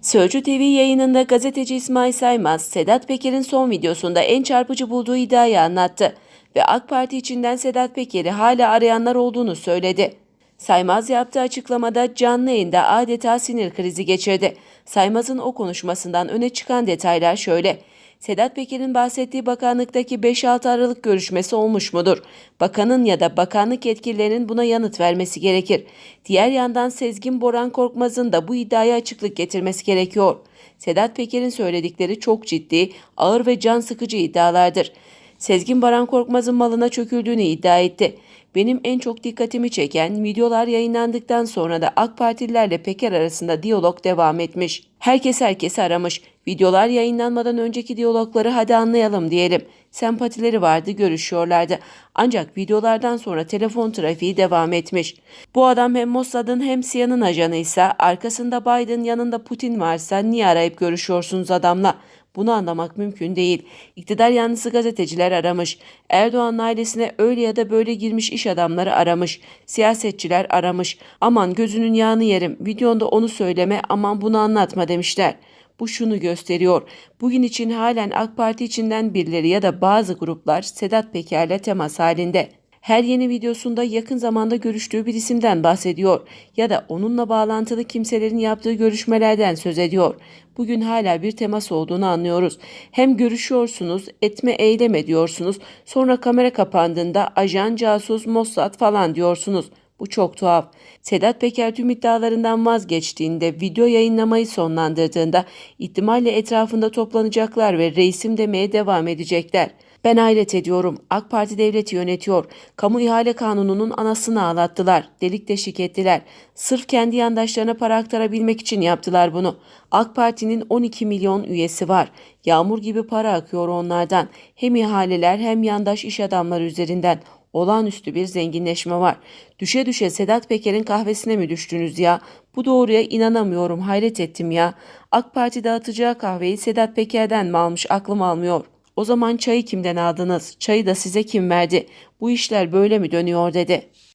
Sözcü TV yayınında gazeteci İsmail Saymaz, Sedat Peker'in son videosunda en çarpıcı bulduğu iddiayı anlattı ve AK Parti içinden Sedat Peker'i hala arayanlar olduğunu söyledi. Saymaz yaptığı açıklamada canlı yayında adeta sinir krizi geçirdi. Saymaz'ın o konuşmasından öne çıkan detaylar şöyle. Sedat Peker'in bahsettiği bakanlıktaki 5-6 Aralık görüşmesi olmuş mudur? Bakanın ya da bakanlık yetkililerinin buna yanıt vermesi gerekir. Diğer yandan Sezgin Boran Korkmaz'ın da bu iddiaya açıklık getirmesi gerekiyor. Sedat Peker'in söyledikleri çok ciddi, ağır ve can sıkıcı iddialardır. Sezgin Baran Korkmaz'ın malına çöküldüğünü iddia etti. Benim en çok dikkatimi çeken videolar yayınlandıktan sonra da AK Partililerle Peker arasında diyalog devam etmiş. Herkes herkesi aramış. Videolar yayınlanmadan önceki diyalogları hadi anlayalım diyelim. Sempatileri vardı, görüşüyorlardı. Ancak videolardan sonra telefon trafiği devam etmiş. Bu adam hem Mossad'ın hem CIA'nın ajanıysa, arkasında Biden yanında Putin varsa niye arayıp görüşüyorsunuz adamla? Bunu anlamak mümkün değil. İktidar yanlısı gazeteciler aramış. Erdoğan'ın ailesine öyle ya da böyle girmiş iş adamları aramış. Siyasetçiler aramış. Aman gözünün yağını yerim. Videonda onu söyleme aman bunu anlatma demişler. Bu şunu gösteriyor. Bugün için halen AK Parti içinden birileri ya da bazı gruplar Sedat Peker'le temas halinde. Her yeni videosunda yakın zamanda görüştüğü bir isimden bahsediyor ya da onunla bağlantılı kimselerin yaptığı görüşmelerden söz ediyor. Bugün hala bir temas olduğunu anlıyoruz. Hem görüşüyorsunuz, etme eylem ediyorsunuz, sonra kamera kapandığında ajan, casus, Mossad falan diyorsunuz. Bu çok tuhaf. Sedat Peker tüm iddialarından vazgeçtiğinde, video yayınlamayı sonlandırdığında ihtimalle etrafında toplanacaklar ve reisim demeye devam edecekler. Ben hayret ediyorum. AK Parti devleti yönetiyor. Kamu ihale kanununun anasını ağlattılar. Delik deşik ettiler. Sırf kendi yandaşlarına para aktarabilmek için yaptılar bunu. AK Parti'nin 12 milyon üyesi var. Yağmur gibi para akıyor onlardan. Hem ihaleler hem yandaş iş adamları üzerinden olağanüstü bir zenginleşme var. Düşe düşe Sedat Peker'in kahvesine mi düştünüz ya? Bu doğruya inanamıyorum, hayret ettim ya. AK Parti dağıtacağı kahveyi Sedat Peker'den mi almış aklım almıyor. O zaman çayı kimden aldınız? Çayı da size kim verdi? Bu işler böyle mi dönüyor dedi.